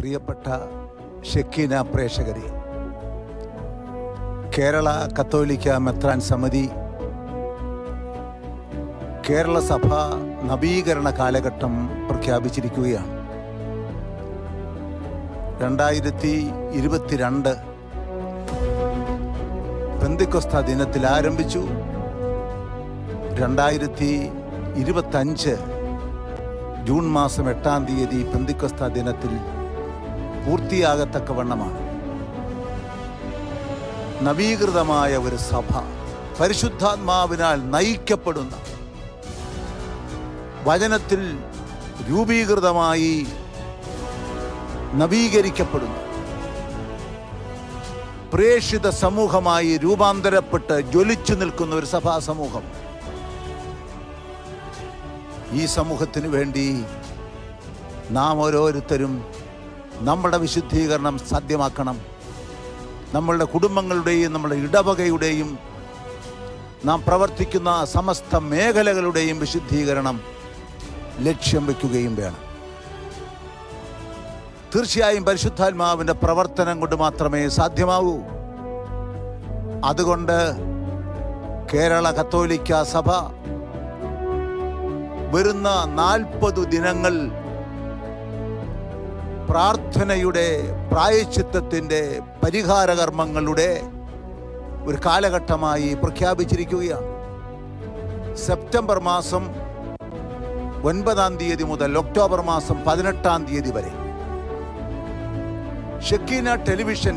പ്രിയപ്പെട്ട ഷെക്കീന പ്രേക്ഷകരെ കേരള കത്തോലിക്ക മെത്രാൻ സമിതി കേരള സഭ നവീകരണ കാലഘട്ടം പ്രഖ്യാപിച്ചിരിക്കുകയാണ്. രണ്ടായിരത്തി ഇരുപത്തിരണ്ട് പെന്തിക്കൊസ്ത ദിനത്തിൽ ആരംഭിച്ചു. രണ്ടായിരത്തി ഇരുപത്തഞ്ച് ജൂൺ മാസം എട്ടാം തീയതി പെന്തിക്കൊസ്ത ദിനത്തിൽ പൂർത്തിയാകത്തക്കവണ്ണമാണ്. നവീകൃതമായ ഒരു സഭ പരിശുദ്ധാത്മാവിനാൽ നയിക്കപ്പെടുന്ന വചനത്തിൽ രൂപീകൃതമായി നവീകരിക്കപ്പെടുന്ന. പ്രേക്ഷിത സമൂഹമായി രൂപാന്തരപ്പെട്ട് ജ്വലിച്ചു നിൽക്കുന്ന ഒരു സഭാ സമൂഹം. ഈ സമൂഹത്തിന് വേണ്ടി നാം ഓരോരുത്തരും നമ്മുടെ വിശുദ്ധീകരണം സാധ്യമാക്കണം. നമ്മളുടെ കുടുംബങ്ങളുടെയും നമ്മുടെ ഇടവകയുടെയും നാം പ്രവർത്തിക്കുന്ന സമസ്ത മേഖലകളുടെയും വിശുദ്ധീകരണം ലക്ഷ്യം വയ്ക്കുകയും വേണം. തീർച്ചയായും പരിശുദ്ധാത്മാവിന്റെ പ്രവർത്തനം കൊണ്ട് മാത്രമേ സാധ്യമാവൂ. അതുകൊണ്ട് കേരള കത്തോലിക്ക സഭ വരുന്ന നാൽപ്പത് ദിനങ്ങൾ പ്രാർത്ഥനയുടെ പ്രായച്ചിത്തത്തിന്റെ പരിഹാരകർമ്മങ്ങളുടെ ഒരു കാലഘട്ടമായി പ്രഖ്യാപിച്ചിരിക്കുകയാണ്. സെപ്റ്റംബർ മാസം ഒൻപതാം തീയതി മുതൽ ഒക്ടോബർ മാസം പതിനെട്ടാം തീയതി വരെ. ഷെക്കീന ടെലിവിഷൻ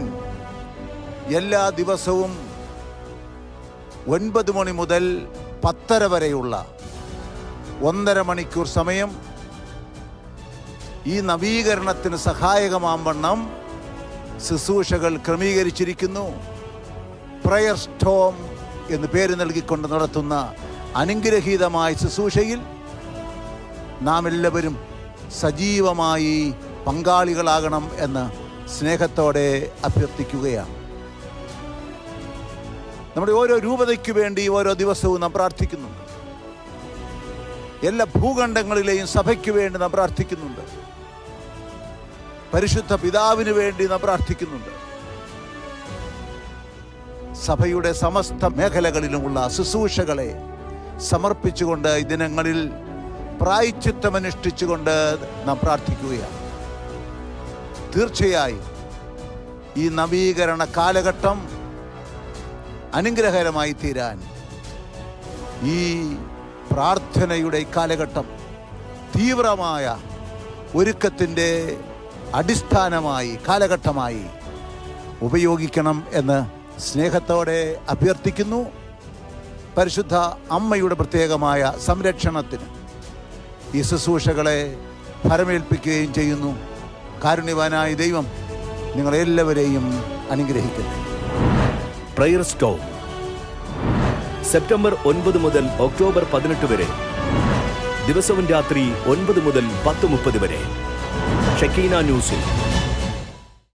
എല്ലാ ദിവസവും ഒൻപത് മണി മുതൽ പത്തര വരെയുള്ള ഒന്നര മണിക്കൂർ സമയം ഈ നവീകരണത്തിന് സഹായകമാവണ്ണം ശുശ്രൂഷകൾ ക്രമീകരിച്ചിരിക്കുന്നു. പ്രയർ സ്റ്റോം എന്ന് പേര് നൽകിക്കൊണ്ട് നടത്തുന്ന അനുഗ്രഹീതമായ ശുശ്രൂഷയിൽ നാം എല്ലാവരും സജീവമായി പങ്കാളികളാകണം എന്ന് സ്നേഹത്തോടെ അഭ്യർത്ഥിക്കുകയാണ്. നമ്മുടെ ഓരോ രൂപതയ്ക്ക് വേണ്ടി ഓരോ ദിവസവും നാം പ്രാർത്ഥിക്കുന്നുണ്ട്. എല്ലാ ഭൂഖണ്ഡങ്ങളിലെയും സഭയ്ക്ക് വേണ്ടി നാം പ്രാർത്ഥിക്കുന്നുണ്ട്. പരിശുദ്ധ പിതാവിന് വേണ്ടി നാം പ്രാർത്ഥിക്കുന്നുണ്ട്. സഭയുടെ സമസ്ത മേഖലകളിലുമുള്ള ശുശ്രൂഷകളെ സമർപ്പിച്ചുകൊണ്ട് ഈ ദിനങ്ങളിൽ പ്രായച്ചിത്തമനുഷ്ഠിച്ചുകൊണ്ട് നാം പ്രാർത്ഥിക്കുകയാണ്. തീർച്ചയായും ഈ നവീകരണ കാലഘട്ടം അനുഗ്രഹകരമായി തീരാൻ ഈ പ്രാർത്ഥനയുടെ കാലഘട്ടം തീവ്രമായ ഒരുക്കത്തിന്റെ അടിസ്ഥാനമായി കാലഘട്ടമായി ഉപയോഗിക്കണം എന്ന് സ്നേഹത്തോടെ അഭ്യർത്ഥിക്കുന്നു. പരിശുദ്ധ അമ്മയുടെ പ്രത്യേകമായ സംരക്ഷണത്തിന് ഈ ശുശ്രൂഷകളെ ഫലമേൽപ്പിക്കുകയും ചെയ്യുന്നു. കാരുണ്യവാനായ ദൈവം നിങ്ങളെല്ലാവരെയും അനുഗ്രഹിക്കുന്നു പ്രയർ സ്റ്റോം സെപ്റ്റംബർ ഒൻപത് മുതൽ ഒക്ടോബർ പതിനെട്ട് വരെ. ദിവസവും രാത്രി ഒൻപത് മുതൽ പത്ത് മുപ്പത് വരെ. ഷക്കീന ന്യൂസിൽ